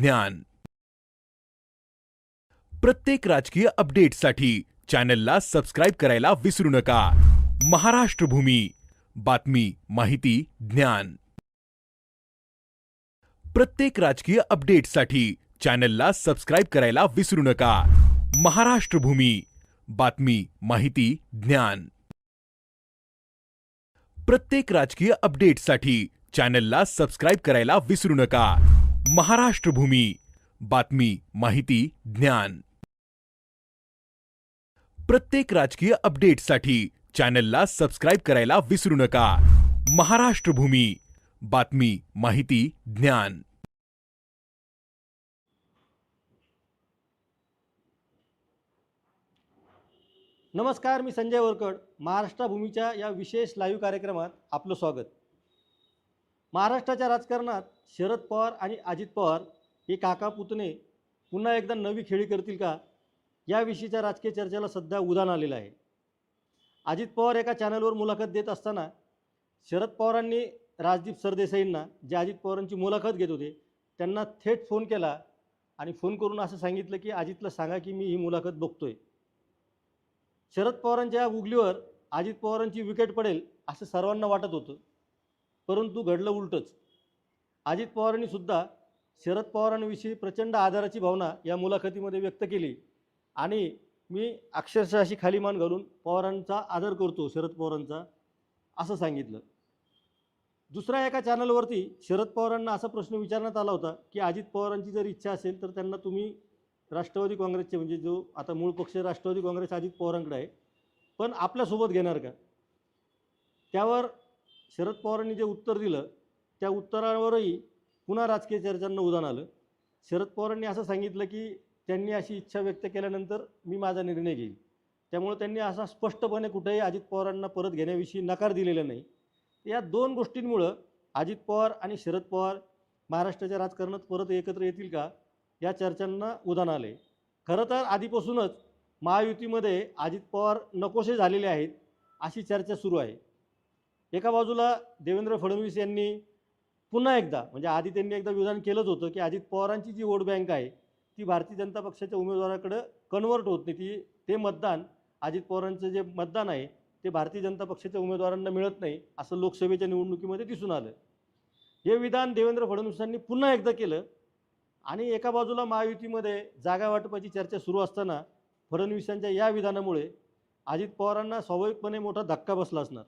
ज्ञान। प्रत्येक राजकीय अपडेटसाठी चॅनलला सबस्क्राईब करायला विसरू नका. महाराष्ट्र भूमी, बातमी, माहिती, ज्ञान. प्रत्येक राजकीय अपडेटसाठी चॅनलला सबस्क्राईब करायला विसरू नका. महाराष्ट्र भूमी, बातमी, माहिती, ज्ञान. प्रत्येक राजकीय अपडेटसाठी चॅनलला सबस्क्राईब करायला विसरू नका. महाराष्ट्र भूमी बातमी माहिती ज्ञान. प्रत्येक राजकीय अपडेटसाठी चॅनलला सबस्क्राईब करायला विसरू नका. महाराष्ट्र भूमी बातमी माहिती ज्ञान. नमस्कार मी संजय वरकड. महाराष्ट्र भूमीच्या या विशेष लाईव्ह कार्यक्रमात आपलं स्वागत. महाराष्ट्राच्या राजकारणात शरद पवार आणि अजित पवार हे काका पुतणे पुन्हा एकदा नवी खेळी करतील का? याविषयीच्या राजकीय चर्चेला सध्या उदाहरण आलेलं आहे. अजित पवार एका चॅनलवर मुलाखत देत असताना शरद पवारांनी राजदीप सरदेसाईंना जे अजित पवारांची मुलाखत घेत होते त्यांना थेट फोन केला आणि फोन करून असं सांगितलं की अजितला सांगा की मी ही मुलाखत बघतोय. शरद पवारांच्या या गुगलीवर अजित पवारांची विकेट पडेल असं सर्वांना वाटत होतं. परंतु घडलं उलटंच. अजित पवारांनी सुद्धा शरद पवारांविषयी प्रचंड आदराची भावना या मुलाखतीमध्ये व्यक्त केली. आणि मी अक्षरशः अशी खाली मान घालून पवारांचा आदर करतो शरद पवारांचा असं सांगितलं. दुसऱ्या एका चॅनलवरती शरद पवारांना असा प्रश्न विचारण्यात आला होता की अजित पवारांची जर इच्छा असेल तर त्यांना तुम्ही राष्ट्रवादी काँग्रेसचे म्हणजे जो आता मूळ पक्ष राष्ट्रवादी काँग्रेस अजित पवारांकडे आहे पण आपल्यासोबत घेणार का? त्यावर शरद पवारांनी जे उत्तर दिलं त्या उत्तरावरही पुन्हा राजकीय चर्चांना उदाहरण आलं. शरद पवारांनी असं सांगितलं की त्यांनी अशी इच्छा व्यक्त केल्यानंतर मी माझा निर्णय घेईल त्यामुळे त्यांनी असा स्पष्टपणे कुठेही अजित पवारांना परत घेण्याविषयी नकार दिलेला नाही. या दोन गोष्टींमुळं अजित पवार आणि शरद पवार महाराष्ट्राच्या राजकारणात परत एकत्र येतील का या चर्चांना उदाहरण आले. खरं तर आधीपासूनच महायुतीमध्ये अजित पवार नकोसे झालेले आहेत अशी चर्चा सुरू आहे. एका बाजूला देवेंद्र फडणवीस यांनी पुन्हा एकदा म्हणजे आधी त्यांनी एकदा विधान केलंच होतं की अजित पवारांची जी वोट बँक आहे ती भारतीय जनता पक्षाच्या उमेदवाराकडं कन्वर्ट होत नाही. ती ते मतदान अजित पवारांचं जे मतदान आहे ते भारतीय जनता पक्षाच्या उमेदवारांना मिळत नाही असं लोकसभेच्या निवडणुकीमध्ये दिसून आलं. हे विधान देवेंद्र फडणवीसांनी पुन्हा एकदा केलं आणि एका बाजूला महायुतीमध्ये जागा वाटपाची चर्चा सुरू असताना फडणवीसांच्या या विधानामुळे अजित पवारांना स्वाभाविकपणे मोठा धक्का बसला असणार.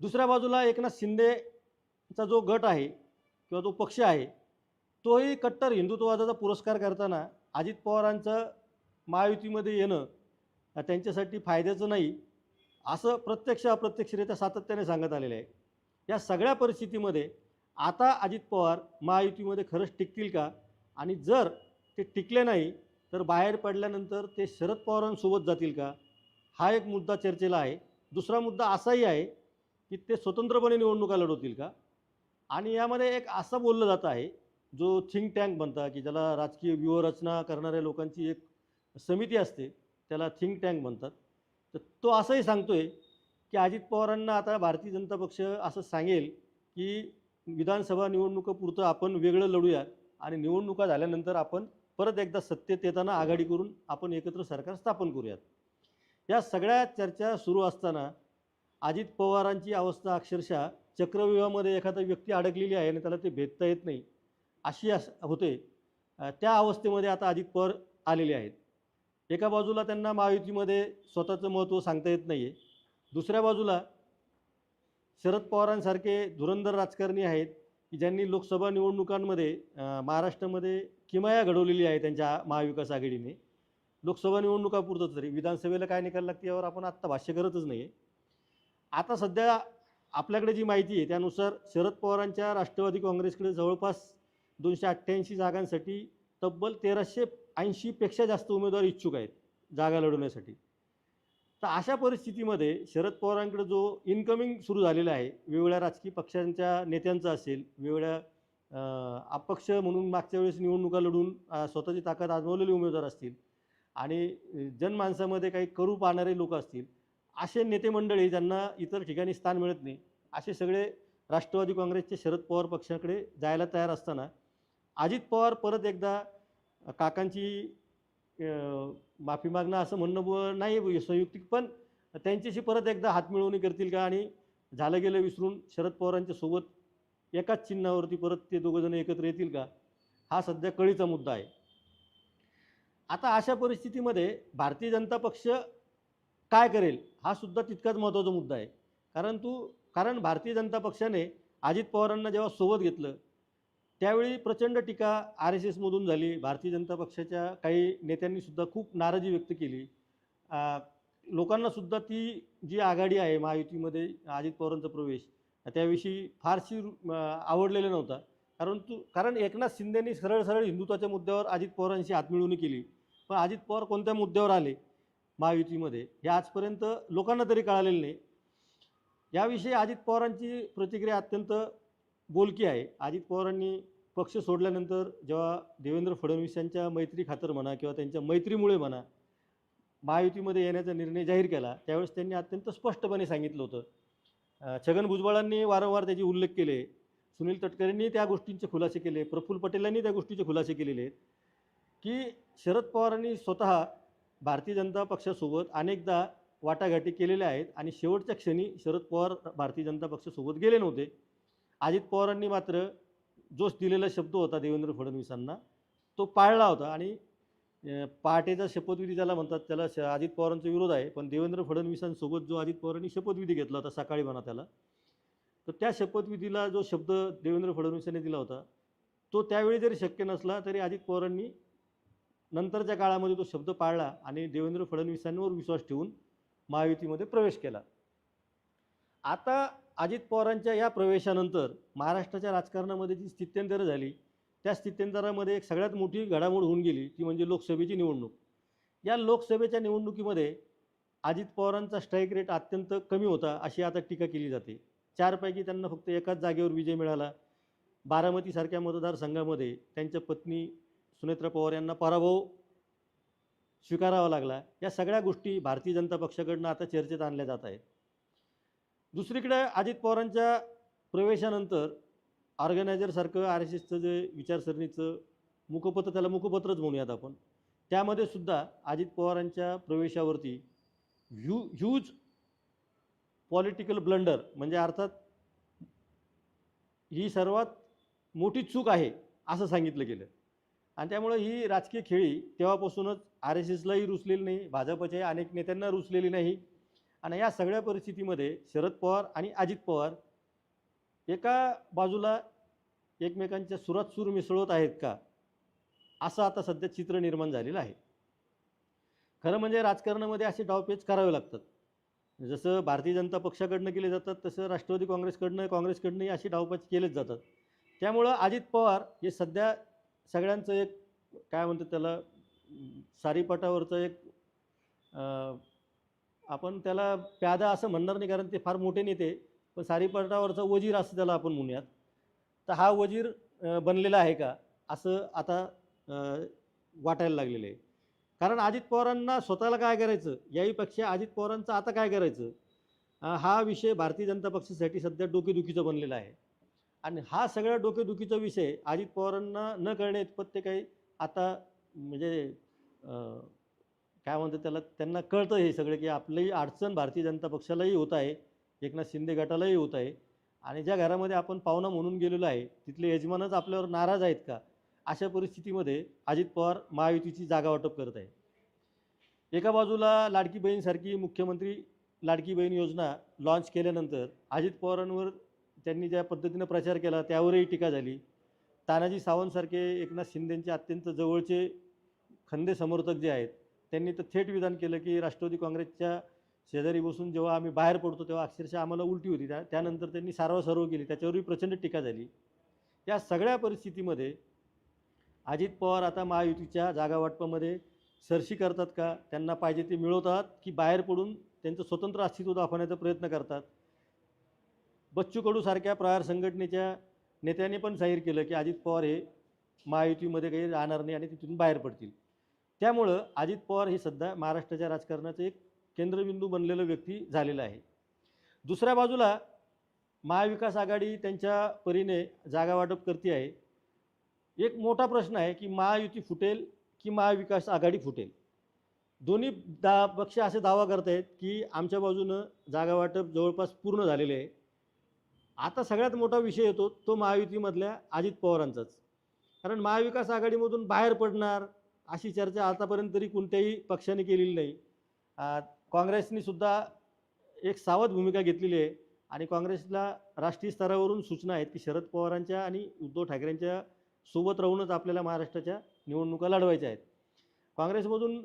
दुसऱ्या बाजूला एकनाथ शिंदेचा जो गट आहे किंवा जो पक्ष आहे तोही कट्टर हिंदुत्ववादाचा पुरस्कार करताना अजित पवारांचं महायुतीमध्ये येणं त्यांच्यासाठी फायद्याचं नाही असं प्रत्यक्ष अप्रत्यक्षरित्या सातत्याने सांगत आलेलं आहे. या सगळ्या परिस्थितीमध्ये आता अजित पवार महायुतीमध्ये खरंच टिकतील का? आणि जर ते टिकले नाही तर बाहेर पडल्यानंतर ते शरद पवारांसोबत जातील का? हा एक मुद्दा चर्चेला आहे. दुसरा मुद्दा असाही आहे की ते स्वतंत्रपणे निवडणुका लढवतील का? आणि यामध्ये एक असं बोललं जात आहे जो थिंक टँक म्हणतात की ज्याला राजकीय व्यूहरचना करणाऱ्या लोकांची एक समिती असते त्याला थिंक टँक म्हणतात. तर तो असंही आहे की अजित पवारांना आता भारतीय जनता पक्ष असं सांगेल की विधानसभा निवडणुकापुरतं आपण वेगळं लढूया आणि निवडणुका झाल्यानंतर आपण परत एकदा सत्तेत येताना आघाडी करून आपण एकत्र सरकार स्थापन करूयात. या सगळ्या चर्चा सुरू असताना अजित पवारांची अवस्था अक्षरशः चक्रव्यूहामध्ये एखादा व्यक्ती अडकलेली आहे आणि त्याला ते भेदता येत नाही अशी अस होते. त्या अवस्थेमध्ये आता अजित पवार आलेले आहेत. एका बाजूला त्यांना महायुतीमध्ये स्वतःचं महत्त्व सांगता येत नाही आहे दुसऱ्या बाजूला शरद पवारांसारखे धुरंधर राजकारणी आहेत की ज्यांनी लोकसभा निवडणुकांमध्ये महाराष्ट्रामध्ये किमाया घडवलेली आहे त्यांच्या महाविकास आघाडीने. लोकसभा निवडणुकापुरतं तरी. विधानसभेला काय निकाल लागते यावर आपण आत्ता भाष्य करतच नाही आहे आता सध्या आपल्याकडे जी माहिती आहे त्यानुसार शरद पवारांच्या राष्ट्रवादी काँग्रेसकडे जवळपास दोनशे अठ्ठ्याऐंशी जागांसाठी तब्बल तेराशे ऐंशीपेक्षा जास्त उमेदवार इच्छुक आहेत जागा लढवण्यासाठी. तर अशा परिस्थितीमध्ये शरद पवारांकडे जो इन्कमिंग सुरू झालेला आहे वेगवेगळ्या राजकीय पक्षांच्या नेत्यांचा असेल वेगवेगळ्या अपक्ष म्हणून मागच्या वेळेस निवडणुका लढून स्वतःची ताकद आजमावलेले उमेदवार असतील आणि जनमाणसामध्ये जनमानसामध्ये काही करू पाहणारे लोक असतील असे नेते मंडळी ज्यांना इतर ठिकाणी स्थान मिळत नाही असे सगळे राष्ट्रवादी काँग्रेसचे शरद पवार पक्षाकडे जायला तयार असताना अजित पवार परत एकदा काकांची माफी मागणं असं म्हणणं ब- नाही संयुक्तिक पण त्यांच्याशी परत एकदा हातमिळवणी करतील का आणि झालं गेलं विसरून शरद पवारांच्या सोबत एकाच चिन्हावरती परत ते दोघंजण एकत्र येतील का? हा सध्या कळीचा मुद्दा आहे. आता अशा परिस्थितीमध्ये भारतीय जनता पक्ष काय करेल? हा सुद्धा तितकाच महत्त्वाचा मुद्दा आहे. कारण तू कारण भारतीय जनता पक्षाने अजित पवारांना जेव्हा सोबत घेतलं त्यावेळी प्रचंड टीका आर एस एसमधून झाली. भारतीय जनता पक्षाच्या काही नेत्यांनी सुद्धा खूप नाराजी व्यक्त केली. लोकांनासुद्धा ती जी आघाडी आहे महायुतीमध्ये अजित पवारांचा प्रवेश त्याविषयी फारशी आवडलेला नव्हता. कारण तू कारण एकनाथ शिंदेनी सरळ सरळ हिंदुत्वाच्या मुद्द्यावर अजित पवारांशी हातमिळवणी केली. पण अजित पवार कोणत्या मुद्द्यावर आले? महायुतीमध्ये. हे आजपर्यंत लोकांना तरी कळालेलं नाही. याविषयी अजित पवारांची प्रतिक्रिया अत्यंत बोलकी आहे. अजित पवारांनी पक्ष सोडल्यानंतर जेव्हा देवेंद्र फडणवीस यांच्या मैत्री खातर म्हणा किंवा त्यांच्या मैत्रीमुळे म्हणा महायुतीमध्ये येण्याचा निर्णय जाहीर केला त्यावेळेस त्यांनी अत्यंत स्पष्टपणे सांगितलं होतं. छगन भुजबळांनी वारंवार त्याचे उल्लेख केले. सुनील तटकरेंनी त्या गोष्टींचे खुलासे केले. प्रफुल्ल पटेलांनी त्या गोष्टीचे खुलासे केलेले आहेत. की शरद पवारांनी स्वतः भारतीय जनता पक्षासोबत अनेकदा वाटाघाटी केलेल्या आहेत आणि शेवटच्या क्षणी शरद पवार भारतीय जनता पक्षासोबत गेले नव्हते. अजित पवारांनी मात्र जो दिलेला शब्द होता देवेंद्र फडणवीसांना. तो पाळला होता आणि पहाटेचा शपथविधी ज्याला म्हणतात त्याला श अजित पवारांचा विरोध आहे. पण देवेंद्र फडणवीसांसोबत जो अजित पवारांनी शपथविधी घेतला होता सकाळी म्हणा त्याला तर त्या शपथविधीला जो शब्द देवेंद्र फडणवीसांनी दिला होता तो त्यावेळी जरी शक्य नसला तरी अजित पवारांनी नंतरच्या काळामध्ये तो शब्द पाळला आणि देवेंद्र फडणवीसांवर विश्वास ठेवून महायुतीमध्ये प्रवेश केला. आता अजित पवारांच्या या प्रवेशानंतर महाराष्ट्राच्या राजकारणामध्ये जी स्थित्यंतरं झाली त्या स्थित्यंतरामध्ये एक सगळ्यात मोठी घडामोड होऊन गेली ती म्हणजे लोकसभेची निवडणूक. या लोकसभेच्या निवडणुकीमध्ये अजित पवारांचा स्ट्राईक रेट अत्यंत कमी होता अशी आता टीका केली जाते. चारपैकी त्यांना फक्त एकाच जागेवर विजय मिळाला. बारामतीसारख्या मतदारसंघामध्ये त्यांच्या पत्नी सुनेत्रा पवार यांना पराभव स्वीकारावा लागला. या सगळ्या गोष्टी भारतीय जनता पक्षाकडनं आता चर्चेत आणल्या जात आहेत. दुसरीकडे अजित पवारांच्या प्रवेशानंतर ऑर्गनायझरसारखं आर एस एसचं जे विचारसरणीचं मुखपत्र त्याला मुखपत्रच म्हणूयात आपण. त्यामध्ये सुद्धा अजित पवारांच्या प्रवेशावरती ह्यू ह्यूज पॉलिटिकल ब्लंडर म्हणजे अर्थात ही सर्वात मोठी चूक आहे असं सांगितलं गेलं. आणि त्यामुळं ही राजकीय खेळी तेव्हापासूनच आर एस एसलाही रुचलेली नाही भाजपच्या अनेक नेत्यांना रुचलेली नाही. आणि या सगळ्या परिस्थितीमध्ये शरद पवार आणि अजित पवार एका बाजूला एकमेकांच्या सुरात सूर मिसळत आहेत का? असं आता सध्या चित्र निर्माण झालेलं आहे. खरं म्हणजे राजकारणामध्ये असे डावपेच करावे लागतात. जसं भारतीय जनता पक्षाकडनं केले जातात तसं राष्ट्रवादी काँग्रेसकडनं काँग्रेसकडनंही असे डावपेच केलेच जातात. त्यामुळं अजित पवार हे सध्या सगळ्यांचं एक काय म्हणतात त्याला सारीपटावरचं सारीपाटावरचं एक आपण त्याला प्यादा असं म्हणणार नाही कारण ते फार मोठे नेते पण सारीपाटावरचा वजीर असं त्याला आपण म्हणूयात. तर हा वजीर बनलेला आहे का असं आता वाटायला लागलेलं आहे. कारण अजित पवारांना स्वतःला काय करायचं? याहीपेक्षा अजित पवारांचं आता काय करायचं? हा विषय भारतीय जनता पक्षासाठी सध्या डोकेदुखीचा बनलेला आहे. आणि हा सगळा डोकेदुखीचा विषय अजित पवारांना न कळणे इतपत ते काही आता म्हणजे काय म्हणतात त्याला त्यांना कळतं हे सगळं की आपली अडचण भारतीय जनता पक्षालाही होत आहे एकनाथ शिंदे गटालाही होत आहे. आणि ज्या घरामध्ये आपण पाहुणा म्हणून गेलेलो आहे तिथले यजमानच आपल्यावर नाराज आहेत का? अशा परिस्थितीमध्ये अजित पवार महायुतीची जागा वाटप करत आहे. एका बाजूला लाडकी बहीणसारखी मुख्यमंत्री लाडकी बहीण योजना लॉन्च केल्यानंतर अजित पवारांवर त्यांनी ज्या पद्धतीनं प्रचार केला त्यावरही टीका झाली. तानाजी सावंतसारखे एकनाथ शिंदेंचे अत्यंत जवळचे खंदे समर्थक जे आहेत त्यांनी तर थेट विधान केलं की राष्ट्रवादी काँग्रेसच्या शेजारी बसून जेव्हा आम्ही बाहेर पडतो तेव्हा अक्षरशः आम्हाला उलटी होती. त्या त्यानंतर त्यांनी सारवासारव केली त्याच्यावरही प्रचंड टीका झाली. या सगळ्या परिस्थितीमध्ये अजित पवार आता महायुतीच्या जागावाटपामध्ये सरशी करतात का? त्यांना पाहिजे ते मिळवतात की बाहेर पडून त्यांचं स्वतंत्र अस्तित्व दाखवण्याचा प्रयत्न करतात. बच्चू कडूसारख्या प्रहार संघटनेच्या नेत्याने पण जाहीर केलं की अजित पवार हे महायुतीमध्ये काही राहणार नाही आणि तिथून बाहेर पडतील. त्यामुळं अजित पवार हे सध्या महाराष्ट्राच्या राजकारणाचं एक केंद्रबिंदू बनलेलं व्यक्ती झालेला आहे. दुसऱ्या बाजूला महाविकास आघाडी त्यांच्या परीने जागा वाटप करते आहे. एक मोठा प्रश्न आहे की महायुती फुटेल की महाविकास आघाडी फुटेल? दोन्ही दा पक्ष असे दावा करत आहेत की आमच्या बाजूनं जागा वाटप जवळपास पूर्ण झालेले आहे. आता सगळ्यात मोठा विषय येतो तो महायुतीमधल्या अजित पवारांचाच. कारण महाविकास आघाडीमधून बाहेर पडणार अशी चर्चा आतापर्यंत तरी कोणत्याही पक्षाने केलेली नाही. काँग्रेसनी सुद्धा एक सावध भूमिका घेतलेली आहे आणि काँग्रेसला राष्ट्रीय स्तरावरून सूचना आहेत की शरद पवारांच्या आणि उद्धव ठाकरेंच्या सोबत राहूनच आपल्याला महाराष्ट्राच्या निवडणुका लढवायच्या आहेत. काँग्रेसमधून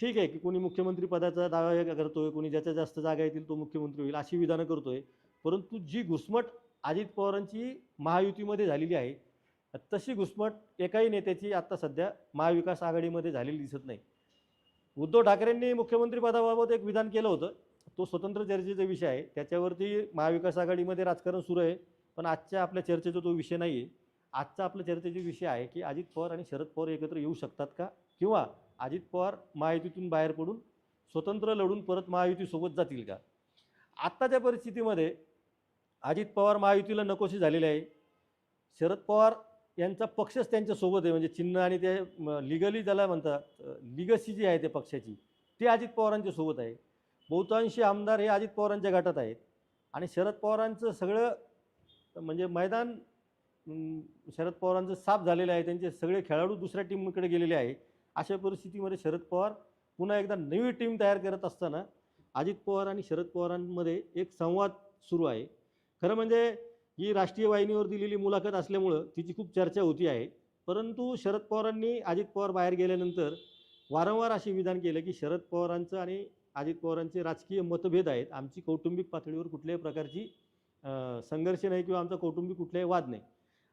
ठीक आहे की कोणी मुख्यमंत्री पदाचा दावा करतोय कोणी ज्याच्या जास्त जागा येतील तो मुख्यमंत्री होईल अशी विधानं करतोय. परंतु जी घुसमट अजित पवारांची महायुतीमध्ये झालेली आहे तशी घुसमट एकाही नेत्याची आत्ता सध्या महाविकास आघाडीमध्ये झालेली दिसत नाही. उद्धव ठाकरेंनी मुख्यमंत्री पदाबाबत एक विधान केलं होतं. तो स्वतंत्र चर्चेचा विषय आहे. त्याच्यावरती महाविकास आघाडीमध्ये राजकारण सुरू आहे पण आजच्या आपल्या चर्चेचा तो विषय नाही आहे आजचा आपल्या चर्चेचा विषय आहे की अजित पवार आणि शरद पवार एकत्र येऊ शकतात का? किंवा अजित पवार महायुतीतून बाहेर पडून स्वतंत्र लढून परत महायुतीसोबत जातील का? आत्ताच्या परिस्थितीमध्ये अजित पवार महायुतीला नकोशी झालेले आहे. शरद पवार यांचा पक्षच त्यांच्यासोबत आहे. म्हणजे चिन्ह आणि ते लिगली ज्याला म्हणतात लिगसी जी आहे त्या पक्षाची ते अजित पवारांच्या सोबत आहे. बहुतांशी आमदार हे अजित पवारांच्या गटात आहेत. आणि शरद पवारांचं सगळं म्हणजे मैदान शरद पवारांचं साफ झालेलं आहे. त्यांचे सगळे खेळाडू दुसऱ्या टीमकडे गेलेले आहे. अशा परिस्थितीमध्ये शरद पवार पुन्हा एकदा नवी टीम तयार करत असताना अजित पवार आणि शरद पवारांमध्ये एक संवाद सुरू आहे. खरं म्हणजे ही राष्ट्रीय वाहिनीवर दिलेली मुलाखत असल्यामुळं तिची खूप चर्चा होती आहे. परंतु शरद पवारांनी अजित पवार बाहेर गेल्यानंतर वारंवार असे विधान केलं की शरद पवारांचं आणि अजित पवारांचे राजकीय मतभेद आहेत. आमची कौटुंबिक पातळीवर कुठल्याही प्रकारची संघर्ष नाही किंवा आमचा कौटुंबिक कुठलाही वाद नाही.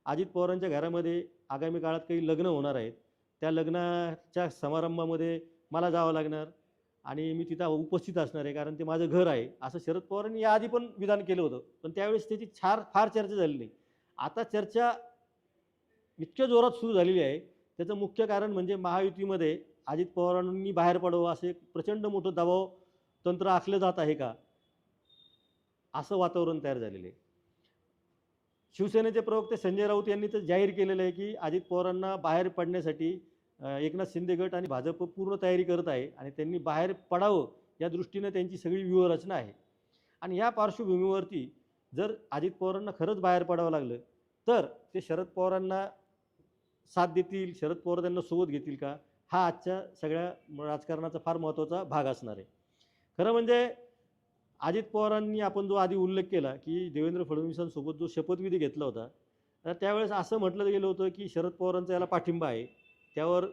अजित पवारांच्या घरामध्ये आगामी काळात काही लग्न होणार आहेत. त्या लग्नाच्या समारंभामध्ये मला जावं लागणार. आणि मी तिथं उपस्थित असणार आहे कारण ते माझं घर आहे. असं शरद पवारांनी याआधी पण विधान केलं होतं पण त्यावेळेस त्याची छार फार चर्चा झाली नाही. आता चर्चा इतक्या जोरात सुरू झालेली आहे. त्याचं मुख्य कारण म्हणजे महायुतीमध्ये अजित पवारांनी बाहेर पडावं असं एक प्रचंड मोठं दबाव तंत्र आखलं जात आहे का? असं वातावरण तयार झालेलं आहे. शिवसेनेचे प्रवक्ते संजय राऊत यांनी तर जाहीर केलेलं आहे की अजित पवारांना बाहेर पडण्यासाठी एकनाथ शिंदे गट आणि भाजप पूर्ण तयारी करत आहे आणि त्यांनी बाहेर पडावं या दृष्टीनं त्यांची सगळी व्यूहरचना आहे. आणि या पार्श्वभूमीवरती जर अजित पवारांना खरंच बाहेर पडावं लागलं तर ते शरद पवारांना साथ देतील शरद पवार त्यांना सोबत घेतील का? हा आजच्या सगळ्या राजकारणाचा फार महत्त्वाचा भाग असणार आहे. खरं म्हणजे अजित पवारांनी आपण जो आधी उल्लेख केला की देवेंद्र फडणवीसांसोबत जो शपथविधी घेतला होता तर त्यावेळेस असं म्हटलं गेलं होतं की शरद पवारांचा याला पाठिंबा आहे. त्यावर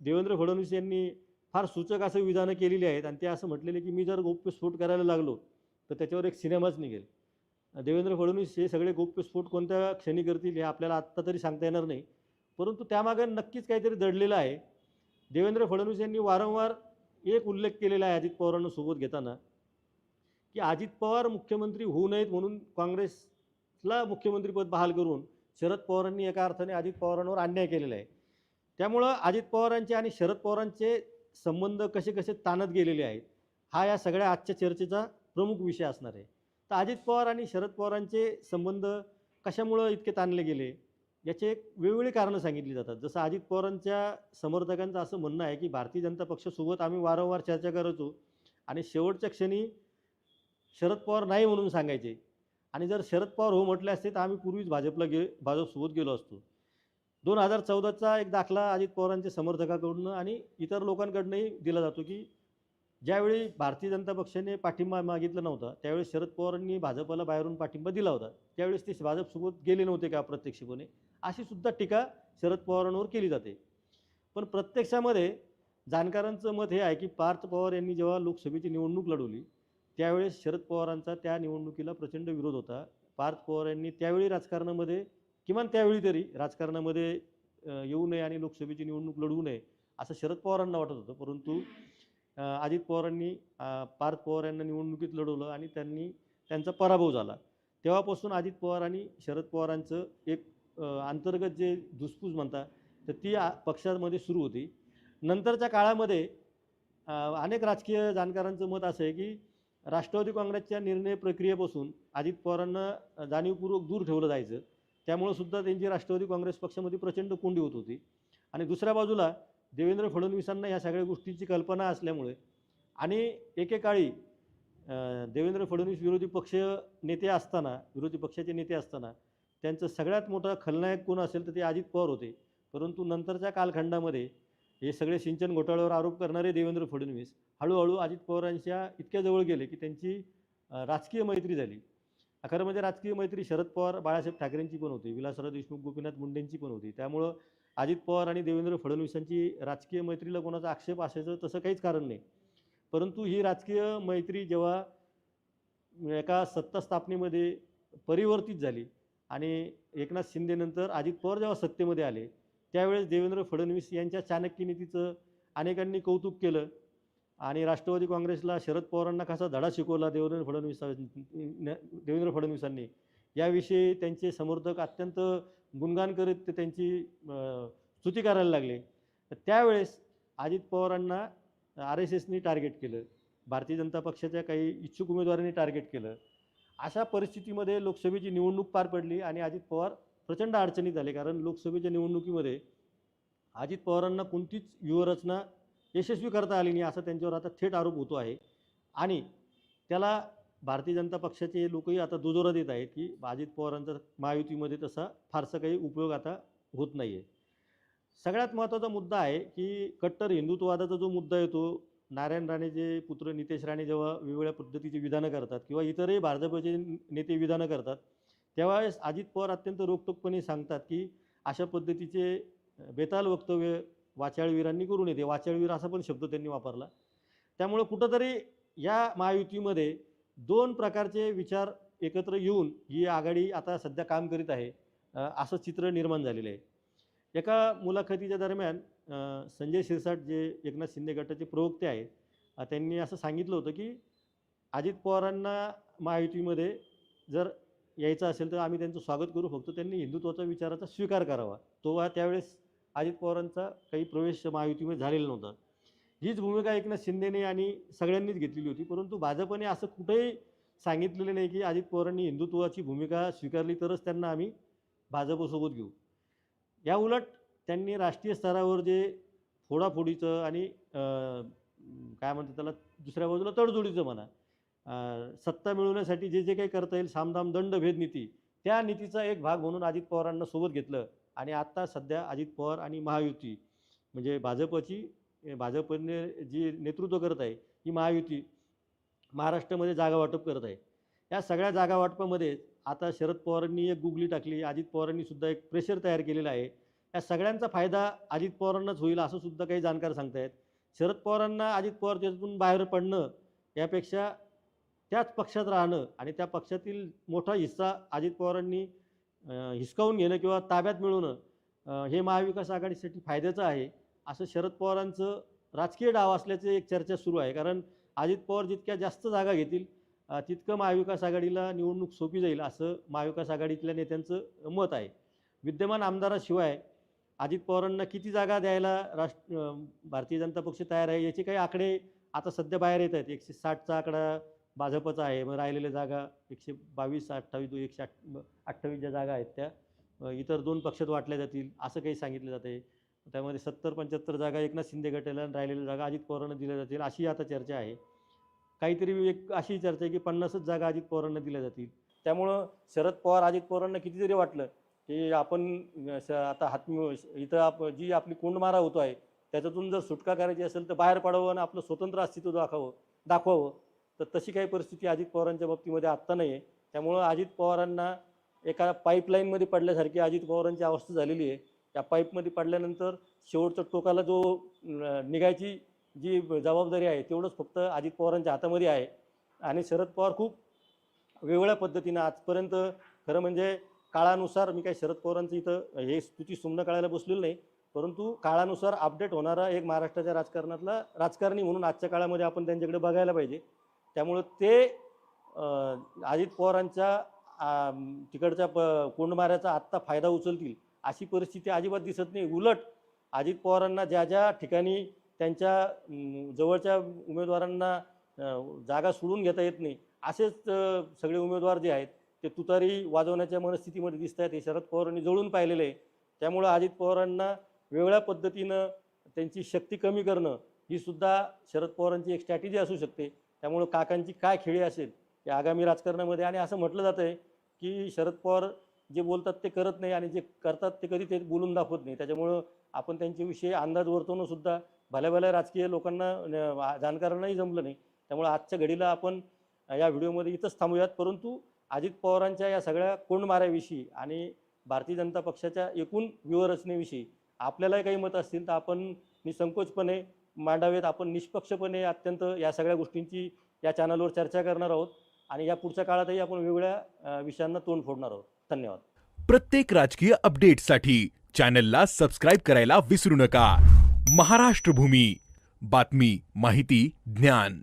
देवेंद्र फडणवीस यांनी फार सूचक असं विधानं केलेली आहेत आणि ते असं म्हटलेले की मी जर गोप्यस्फोट करायला लागलो तर त्याच्यावर एक सिनेमाच निघेल. देवेंद्र फडणवीस हे सगळे गोप्यस्फोट कोणत्या क्षणी करतील हे आपल्याला आत्ता तरी सांगता येणार नाही. परंतु त्यामागे नक्कीच काहीतरी दडलेलं आहे. देवेंद्र फडणवीस यांनी वारंवार एक उल्लेख केलेला आहे अजित पवारांना सोबत घेताना की अजित पवार मुख्यमंत्री होऊ नयेत म्हणून काँग्रेसला मुख्यमंत्रीपद बहाल करून शरद पवारांनी एका अर्थाने अजित पवारांवर अन्याय केलेला आहे. त्यामुळं अजित पवारांचे आणि शरद पवारांचे संबंध कसे कसे ताणत गेलेले आहेत हा या सगळ्या आजच्या चर्चेचा प्रमुख विषय असणार आहे. तर अजित पवार आणि शरद पवारांचे संबंध कशामुळं इतके ताणले गेले याचे एक वेगवेगळी कारणं सांगितली जातात. जसं अजित पवारांच्या समर्थकांचं असं म्हणणं आहे की भारतीय जनता पक्षासोबत आम्ही वारंवार चर्चा करायचो आणि शेवटच्या क्षणी शरद पवार नाही म्हणून सांगायचे. आणि जर शरद पवार हो म्हटले असते तर आम्ही पूर्वीच भाजपला गे भाजपसोबत गेलो असतो. दोन हजार चौदाचा एक दाखला अजित पवारांच्या समर्थकाकडून आणि इतर लोकांकडूनही दिला जातो की ज्यावेळी भारतीय जनता पक्षाने पाठिंबा मागितला नव्हता त्यावेळी शरद पवारांनी भाजपला बाहेरून पाठिंबा दिला होता. त्यावेळेस ते भाजपसोबत गेले नव्हते का अप्रत्यक्षपणे? अशी सुद्धा टीका शरद पवारांवर केली जाते. पण प्रत्यक्षामध्ये जाणकारांचं मत हे आहे की पार्थ पवार यांनी जेव्हा लोकसभेची निवडणूक लढवली त्यावेळेस शरद पवारांचा त्या निवडणुकीला प्रचंड विरोध होता. पार्थ पवार यांनी त्यावेळी राजकारणामध्ये किमान त्यावेळी तरी राजकारणामध्ये येऊ नये आणि लोकसभेची निवडणूक लढवू नये असं शरद पवारांना वाटत होतं. परंतु अजित पवारांनी पार्थ पवार यांना निवडणुकीत लढवलं आणि त्यांनी त्यांचा पराभव झाला. तेव्हापासून अजित पवार आणि शरद पवारांचं एक अंतर्गत जे धुसफूस म्हणतात तर ती पक्षामध्ये सुरू होती. नंतरच्या काळामध्ये अनेक राजकीय जाणकारांचं मत असं आहे की राष्ट्रवादी काँग्रेसच्या निर्णय प्रक्रियेपासून अजित पवारांना जाणीवपूर्वक दूर ठेवलं जायचं. त्यामुळं सुद्धा त्यांची राष्ट्रवादी काँग्रेस पक्षामध्ये प्रचंड कोंडी होत होती. आणि दुसऱ्या बाजूला देवेंद्र फडणवीसांना ह्या सगळ्या गोष्टींची कल्पना असल्यामुळे आणि एकेकाळी देवेंद्र फडणवीस विरोधी पक्ष नेते असताना विरोधी पक्षाचे नेते असताना त्यांचं सगळ्यात मोठा खलनायक कोण असेल तर ते अजित पवार होते. परंतु नंतरच्या कालखंडामध्ये हे सगळे सिंचन घोटाळ्यावर आरोप करणारे देवेंद्र फडणवीस हळूहळू अजित पवारांच्या इतक्या जवळ गेले की त्यांची राजकीय मैत्री झाली. खरं म्हणजे राजकीय मैत्री शरद पवार बाळासाहेब ठाकरेंची पण होती. विलासराव देशमुख गोपीनाथ मुंडेंची पण होती. त्यामुळं अजित पवार आणि देवेंद्र फडणवीसांची राजकीय मैत्रीला कोणाचा आक्षेप असायचं तसं काहीच कारण नाही. परंतु ही राजकीय मैत्री जेव्हा एका सत्ता स्थापनेमध्ये परिवर्तित झाली आणि एकनाथ शिंदेनंतर अजित पवार जेव्हा सत्तेमध्ये आले त्यावेळेस देवेंद्र फडणवीस यांच्या चाणक्य नीतीचं अनेकांनी कौतुक केलं. आणि राष्ट्रवादी काँग्रेसला शरद पवारांना कसा धडा शिकवला देवेंद्र फडणवीस देवेंद्र फडणवीसांनी? याविषयी त्यांचे समर्थक अत्यंत गुणगान करीत ते त्यांची स्तुती करायला लागले. तर त्यावेळेस अजित पवारांना आर एस एसनी टार्गेट केलं. भारतीय जनता पक्षाच्या काही इच्छुक उमेदवारांनी टार्गेट केलं. अशा परिस्थितीमध्ये लोकसभेची निवडणूक पार पडली आणि अजित पवार प्रचंड अडचणीत झाले कारण लोकसभेच्या निवडणुकीमध्ये अजित पवारांना कोणतीच व्यूहरचना यशस्वी करता आली नाही असा त्यांच्यावर आता थेट आरोप होतो आहे. आणि त्याला भारतीय जनता पक्षाचे लोकही आता दुजोरा देत आहेत की अजित पवारांचा महायुतीमध्ये तसा फारसा काही उपयोग आता होत नाही आहे सगळ्यात महत्त्वाचा मुद्दा आहे की कट्टर हिंदुत्ववादाचा जो मुद्दा येतो नारायण राणेचे पुत्र नितेश राणे जेव्हा वेगवेगळ्या पद्धतीची विधानं करतात किंवा इतरही भाजपचे नेते विधानं करतात त्यावेळेस अजित पवार अत्यंत रोखटोकपणे सांगतात की अशा पद्धतीचे बेताल वक्तव्य वाचाळवीरांनी करू नये वाचाळवीर असा पण शब्द त्यांनी वापरला. त्यामुळं कुठंतरी या महायुतीमध्ये दोन प्रकारचे विचार एकत्र येऊन ही आघाडी आता सध्या काम करीत आहे. असं चित्र निर्माण झालेलं आहे. एका मुलाखतीच्या दरम्यान संजय शिरसाट जे एकनाथ शिंदे गटाचे प्रवक्ते आहेत त्यांनी असं सांगितलं होतं की अजित पवारांना महायुतीमध्ये जर यायचं असेल तर आम्ही त्यांचं स्वागत करू. फक्त त्यांनी हिंदुत्वाचा विचाराचा स्वीकार करावा. तो त्यावेळेस अजित पवारांचा काही प्रवेश महायुतीमध्ये झालेला नव्हता. हीच भूमिका एकनाथ शिंदेने आणि सगळ्यांनीच घेतलेली होती. परंतु भाजपने असं कुठेही सांगितलेलं नाही की अजित पवारांनी हिंदुत्वाची भूमिका स्वीकारली तरच त्यांना आम्ही भाजपसोबत घेऊ. या उलट त्यांनी राष्ट्रीय स्तरावर जे फोडाफोडीचं आणि काय म्हणतात त्याला दुसऱ्या बाजूला तडजोडीचं म्हणा सत्ता मिळवण्यासाठी जे जे काही करता येईल सामदाम दंड भेद नीती त्या नीतीचा एक भाग म्हणून अजित पवारांना सोबत घेतलं. आणि आत्ता सध्या अजित पवार आणि महायुती म्हणजे भाजपची भाजपने जी नेतृत्व करत आहे ही महायुती महाराष्ट्रामध्ये जागा वाटप करत आहे. या सगळ्या जागा वाटपामध्ये आता शरद पवारांनी एक गुगली टाकली अजित पवारांनी सुद्धा एक प्रेशर तयार केलेला आहे. या सगळ्यांचा फायदा अजित पवारांनाच होईल असं सुद्धा काही जाणकार सांगतायत. शरद पवारांना अजित पवार त्याच्यातून बाहेर पडणं यापेक्षा त्याच पक्षात राहणं आणि त्या पक्षातील मोठा हिस्सा अजित पवारांनी हिसकावून घेणं किंवा ताब्यात मिळवणं हे महाविकास आघाडीसाठी फायद्याचं आहे असं शरद पवारांचं राजकीय डाव असल्याचं एक चर्चा सुरू आहे. कारण अजित पवार जितक्या जास्त जागा घेतील तितकं महाविकास आघाडीला निवडणूक सोपी जाईल असं महाविकास आघाडीतल्या नेत्यांचं मत आहे. विद्यमान आमदाराशिवाय अजित पवारांना किती जागा द्यायला राष्ट्र भारतीय जनता पक्ष तयार आहे याचे काही आकडे आता सध्या बाहेर येत आहेत. एकशे साठचा आकडा भाजपचा आहे. मग राहिलेल्या जागा एकशे बावीस अठ्ठावीस एकशे अठ अठ्ठावीस ज्या जागा आहेत त्या इतर दोन पक्षात वाटल्या जातील असं काही सांगितलं जातं आहे त्यामध्ये सत्तर पंच्याहत्तर जागा एकनाथ शिंदे गटाला आणि राहिलेल्या जागा अजित पवारांना दिल्या जातील अशी आता चर्चा आहे. काहीतरी एक अशी चर्चा आहे की पन्नासच जागा अजित पवारांना दिल्या जातील. त्यामुळं शरद पवार अजित पवारांना कितीतरी वाटलं की आपण आता हातमी इथं आप जी आपली कोंडमारा होतो आहे त्याच्यातून जर सुटका करायची असेल तर बाहेर पडावं आणि आपलं स्वतंत्र अस्तित्व दाखवावं दाखवावं. तर तशी काही परिस्थिती अजित पवारांच्या बाबतीमध्ये आत्ता नाही आहे. त्यामुळं अजित पवारांना एका पाईपलाईनमध्ये पडल्यासारखी अजित पवारांची अवस्था झालेली आहे. त्या पाईपमध्ये पडल्यानंतर शेवटच्या टोकाला जो निघायची जी जबाबदारी आहे तेवढंच फक्त अजित पवारांच्या हातामध्ये आहे. आणि शरद पवार खूप वेगवेगळ्या पद्धतीनं आजपर्यंत खरं म्हणजे काळानुसार मी काही शरद पवारांचं इथं हे स्तुती सुमनं काढायला बसलेलं नाही परंतु काळानुसार अपडेट होणारा एक महाराष्ट्राच्या राजकारणातला राजकारणी म्हणून आजच्या काळामध्ये आपण त्यांच्याकडे बघायला पाहिजे. त्यामुळं ते अजित पवारांच्या तिकडच्या प कोंडमाऱ्याचा आत्ता फायदा उचलतील अशी परिस्थिती अजिबात दिसत नाही. उलट अजित पवारांना ज्या ज्या ठिकाणी त्यांच्या जवळच्या उमेदवारांना जागा सोडून घेता येत नाही असेच सगळे उमेदवार जे आहेत ते तुतारी वाजवण्याच्या मनस्थितीमध्ये दिसत आहेत. हे शरद पवारांनी जळून पाहिलेलं आहे. त्यामुळं अजित पवारांना वेगळ्या पद्धतीनं त्यांची शक्ती कमी करणं ही सुद्धा शरद पवारांची एक स्ट्रॅटेजी असू शकते. त्यामुळं काकांची काय खेळी असेल ते आगामी राजकारणामध्ये आणि असं म्हटलं जातं आहे की शरद पवार जे बोलतात ते करत नाही आणि जे करतात ते कधी ते बोलून दाखवत नाही. त्याच्यामुळं आपण त्यांच्याविषयी अंदाज वर्तवणंसुद्धा भल्या भल्या राजकीय लोकांना जाणकारांनाही जमलं नाही. त्यामुळे आजच्या घडीला आपण या व्हिडिओमध्ये इथंच थांबूयात. परंतु अजित पवारांच्या या सगळ्या कोंडमाऱ्याविषयी आणि भारतीय जनता पक्षाच्या एकूण व्यूहरचनेविषयी आपल्यालाही काही मत असतील तर आपण निसंकोचपणे मांडावेत. आपण निष्पक्षपणे अत्यंत या सगळ्या गोष्टींची या चॅनलवर चर्चा करणार आहोत आणि या पुढच्या काळातही आपण वेगवेगळ्या विषयांना तोंड फोडणार आहोत. धन्यवाद. प्रत्येक राजकीय अपडेटसाठी चॅनलला सबस्क्राईब करायला विसरू नका. महाराष्ट्र भूमी. बातमी माहिती ज्ञान.